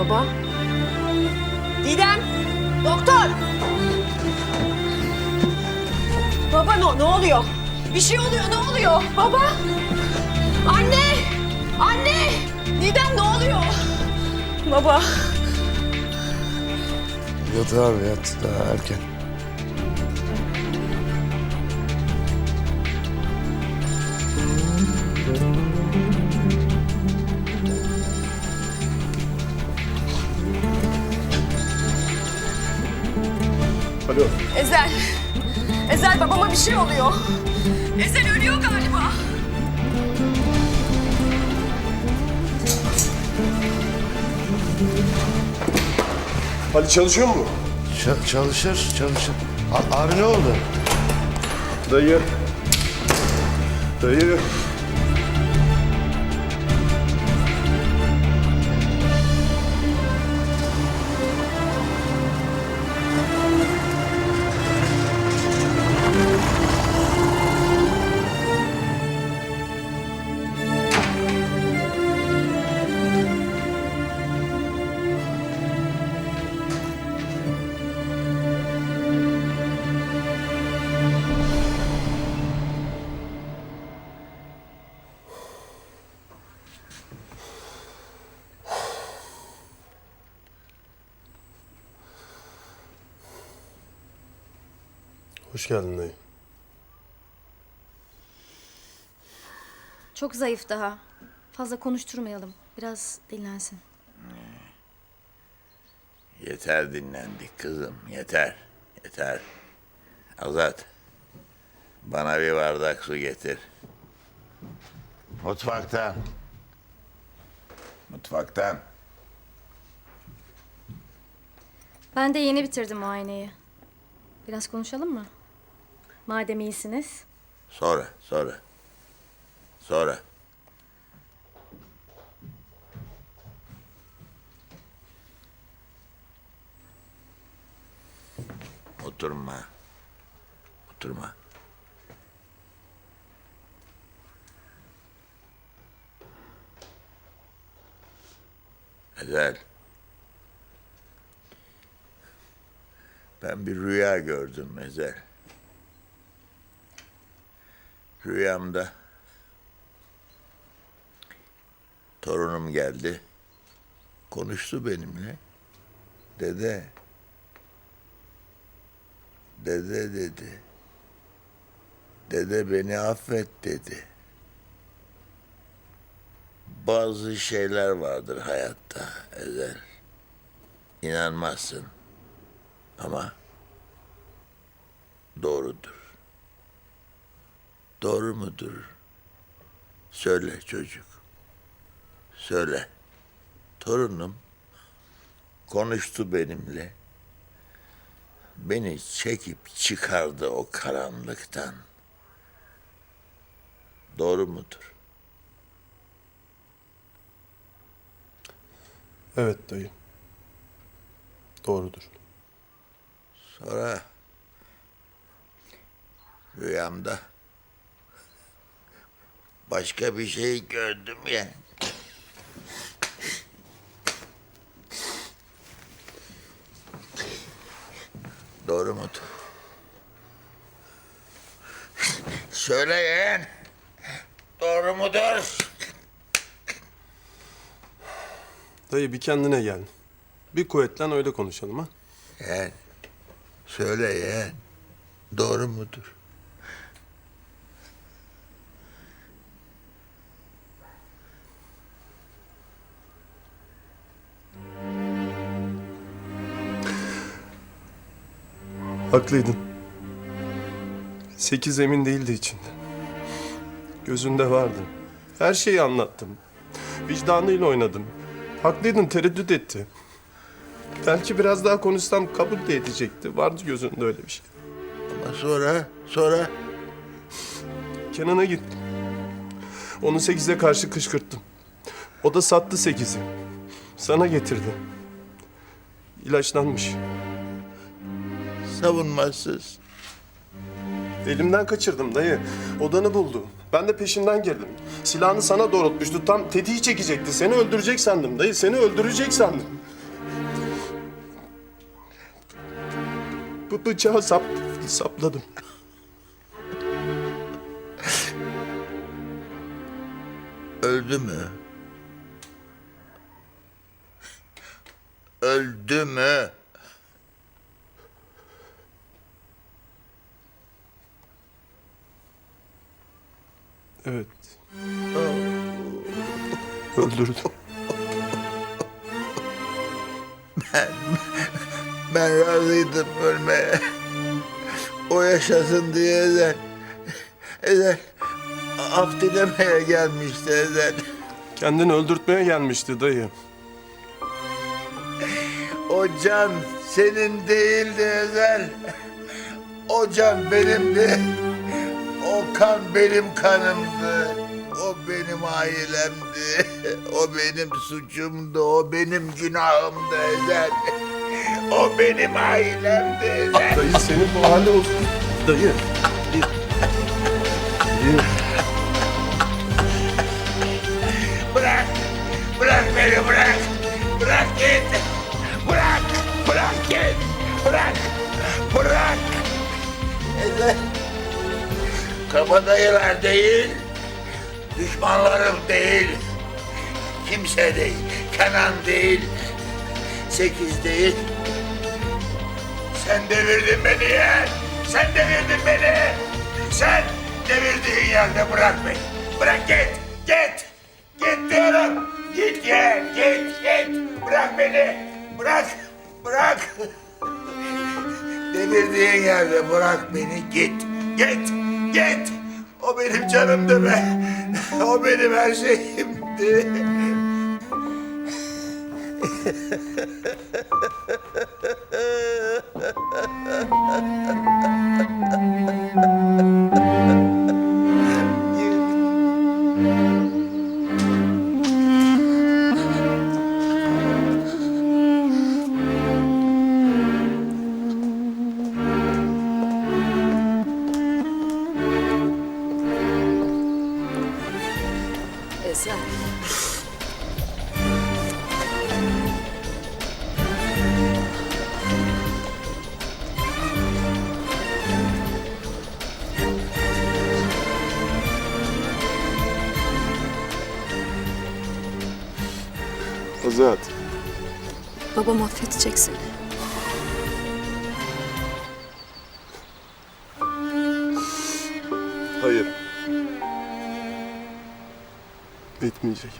Baba. Didem! Doktor! Baba ne, ne oluyor? Bir şey oluyor ne oluyor? Baba! Anne! Anne! Didem ne oluyor? Baba! Yat abi yat daha erken. Alo. Ezel! Ezel babama bir şey oluyor. Ezel ölüyor galiba. Ali çalışıyor mu? çalışır çalışır. A- abi ne oldu? Dayı. Dayı. Hoş geldin dayı. Çok zayıf daha. Fazla konuşturmayalım. Biraz dinlensin. Yeter dinlendik kızım, yeter, yeter. Azat, bana bir bardak su getir. Mutfaktan. Mutfaktan. Ben de yeni bitirdim muayeneyi. Biraz konuşalım mı? Madem iyisiniz. Sonra, sonra. Sonra. Oturma. Oturma. Ezel. Ben bir rüya gördüm Ezel. Rüyamda torunum geldi. Konuştu benimle. Dede. Dede dedi. Dede beni affet dedi. Bazı şeyler vardır hayatta Ezel. İnanmazsın. Ama doğrudur. Doğru mudur? Söyle çocuk. Söyle. Torunum konuştu benimle. Beni çekip çıkardı o karanlıktan. Doğru mudur? Evet dayı. Doğrudur. Sonra rüyamda başka bir şey gördüm ya. Doğru mudur? Söyleyin. Doğru mudur? Dayı bir kendine gel. Bir kuvvetlen öyle konuşalım ha. Yeğen. Söyle yeğen. Doğru mudur? Haklıydın. Sekiz emin değildi içinde. Gözünde vardı. Her şeyi anlattım. Vicdanıyla oynadım. Haklıydın tereddüt etti. Belki biraz daha konuşsam kabul de edecekti. Vardı gözünde öyle bir şey. Ama sonra, sonra Kenan'a gittim. Onu sekize karşı kışkırttım. O da sattı sekizi. Sana getirdi. İlaçlanmış. Savunmasız. Elimden kaçırdım dayı. Odanı buldu. Ben de peşinden girdim. Silahını sana doğrultmuştu. Tam tetiği çekecekti. Seni öldürecek sandım dayı. Seni öldürecek sandım. Bu bıçağı sap, sapladım. Öldü mü? Öldü mü? Evet. Öldürdüm. Ben razıydım ölmeye. O yaşasın diye Ezel. Ezel af dilemeye gelmişti Ezel. Kendini öldürtmeye gelmişti dayı. O can senin değildi Ezel. O can benimdi. Kan benim kanımdı. O benim ailemdi. O benim suçumdu. O benim günahımdı Ezel. O benim ailemdi Ezel. Dayı senin bu halde olsun. Dayı. Kabadayılar değil. Düşmanlarım değil. Kimse değil. Kenan değil. Sekiz değil. Sen devirdin beni yeğen. Sen devirdin beni. Sen devirdiğin yerde bırak beni. Bırak git. Git. Git diyorum. Git yeğen. Git. Git. Bırak beni. Bırak. Bırak. Devirdiğin yerde bırak beni. Git. Git. Git. O benim canımdı be. O benim her şeyimdi. Azat. Babam affedecek seni. Hayır. Etmeyecek.